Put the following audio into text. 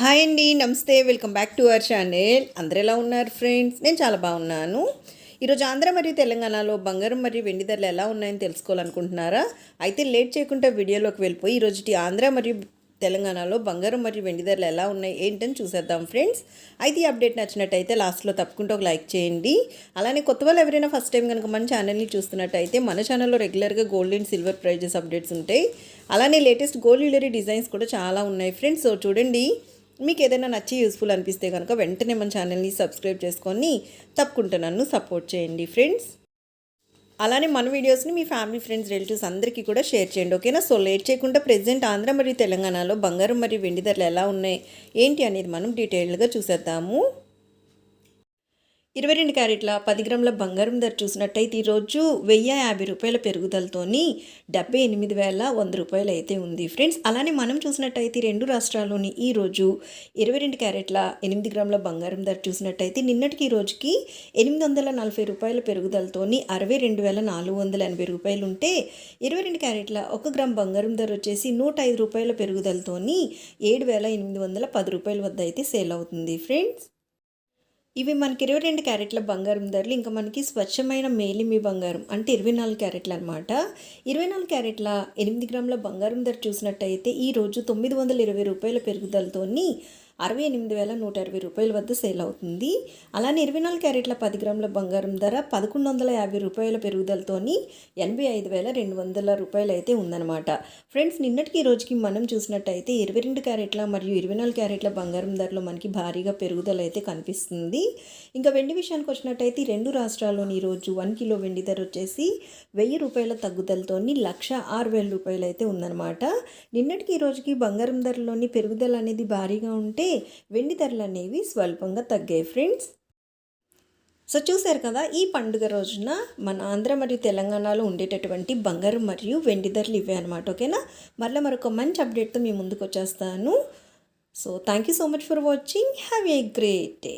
Hi అండి నమస్తే. Welcome back to our channel. అందరు ఎలా ఉన్నారు ఫ్రెండ్స్? నేను చాలా బాగున్నాను. ఈరోజు ఆంధ్ర మరియు తెలంగాణలో బంగారం మరియు వెండి ధరలు ఎలా ఉన్నాయని తెలుసుకోవాలనుకుంటున్నారా? అయితే లేట్ చేయకుండా వీడియోలోకి వెళ్ళిపోయి ఈరోజు ఆంధ్ర మరియు తెలంగాణలో బంగారం మరియు వెండి ధరలు ఎలా ఉన్నాయి ఏంటని చూసేద్దాం ఫ్రెండ్స్. అయితే ఈ అప్డేట్ నచ్చినట్టయితే లాస్ట్లో తప్పకుండా ఒక లైక్ చేయండి. అలానే కొత్త వాళ్ళు ఎవరైనా ఫస్ట్ టైం కనుక మన ఛానల్ని చూస్తున్నట్టయితే మన ఛానల్లో రెగ్యులర్గా gold and silver prizes updates ఉంటాయి. అలానే లేటెస్ట్ గోల్డ్ జ్యువెలరీ డిజైన్స్ కూడా చాలా ఉన్నాయి ఫ్రెండ్స్. సో చూడండి. మీకు ఏదైనా నచ్చి యూస్ఫుల్ అనిపిస్తే కనుక వెంటనే మన ఛానల్ని సబ్స్క్రైబ్ చేసుకొని తప్పకుండా నన్ను సపోర్ట్ చేయండి ఫ్రెండ్స్. అలానే మన వీడియోస్ని మీ ఫ్యామిలీ ఫ్రెండ్స్ రిలేటివ్స్ అందరికీ కూడా షేర్ చేయండి ఓకేనా? సో లేట్ చేయకుండా ప్రెసెంట్ ఆంధ్ర మరియు తెలంగాణలో బంగారం మరియు వెండి ధరలు ఎలా ఉన్నాయి ఏంటి అనేది మనం డీటెయిల్డ్గా చూసేద్దాము. ఇరవై రెండు క్యారెట్ల పది గ్రాముల బంగారం ధర చూసినట్టయితే ఈరోజు వెయ్యి యాభై రూపాయల పెరుగుదలతోని డెబ్బై ఎనిమిది వేల వంద రూపాయలు అయితే ఉంది. ఫ్రెండ్స్ అలానే మనం చూసినట్టయితే రెండు రాష్ట్రాల్లోని ఈ రోజు ఇరవై రెండు క్యారెట్ల ఎనిమిది గ్రాముల బంగారం ధర చూసినట్టయితే నిన్నటికి ఈ రోజుకి ఎనిమిది వందల నలభై రూపాయల పెరుగుదలతోని అరవై రెండు వేల నాలుగు వందల ఎనభై రూపాయలు ఉంటే ఇరవై రెండు క్యారెట్ల ఒక గ్రామ్ బంగారం ధర వచ్చేసి నూట ఐదు రూపాయల పెరుగుదలతోని ఏడు వేల ఎనిమిది వందల పది రూపాయల వద్ద అయితే సేల్ అవుతుంది. ఫ్రెండ్స్ ఇవి మనకి ఇరవై రెండు క్యారెట్ల బంగారం ధరలు ఇంకా మనకి స్వచ్ఛమైన మేలిమి బంగారం అంటే ఇరవై నాలుగు క్యారెట్లు అనమాట ఇరవై నాలుగు క్యారెట్ల ఎనిమిది గ్రాముల బంగారం ధర చూసినట్టయితే ఈ రోజు తొమ్మిది వందల ఇరవై రూపాయల పెరుగుదలతోని అరవై ఎనిమిది వేల నూట ఇరవై రూపాయల వద్ద సేల్ అవుతుంది. అలానే ఇరవై నాలుగు క్యారెట్ల పది గ్రాముల బంగారం ధర పదకొండు వందల యాభై రూపాయల పెరుగుదలతోని ఎనభై ఐదు వేల రెండు వందల రూపాయలు అయితే ఉందన్నమాట. ఫ్రెండ్స్ నిన్నటికి ఈ రోజుకి మనం చూసినట్టయితే ఇరవై రెండు క్యారెట్ల మరియు ఇరవై నాలుగు క్యారెట్ల బంగారం ధరలో మనకి భారీగా పెరుగుదల అయితే కనిపిస్తుంది. ఇంకా వెండి విషయానికి వచ్చినట్టయితే రెండు రాష్ట్రాల్లోని ఈరోజు వన్ కిలో వెండి ధర వచ్చేసి వెయ్యి రూపాయల తగ్గుదలతోని లక్ష ఆరు వేల రూపాయలు అయితే ఉందన్నమాట. నిన్నటికి ఈ రోజుకి బంగారం ధరలోని పెరుగుదల అనేది భారీగా ఉంటే వెండి ధరలు అనేవి స్వల్పంగా తగ్గాయి ఫ్రెండ్స్. సో చూశారు కదా ఈ పండుగ రోజున మన ఆంధ్ర మరియు తెలంగాణలో ఉండేటటువంటి బంగారం మరియు వెండి ధరలు ఇవే అనమాట ఓకేనా? మళ్ళీ మరొక మంచి అప్డేట్తో మీ ముందుకు వచ్చేస్తాను. So thank you so much for watching have a great day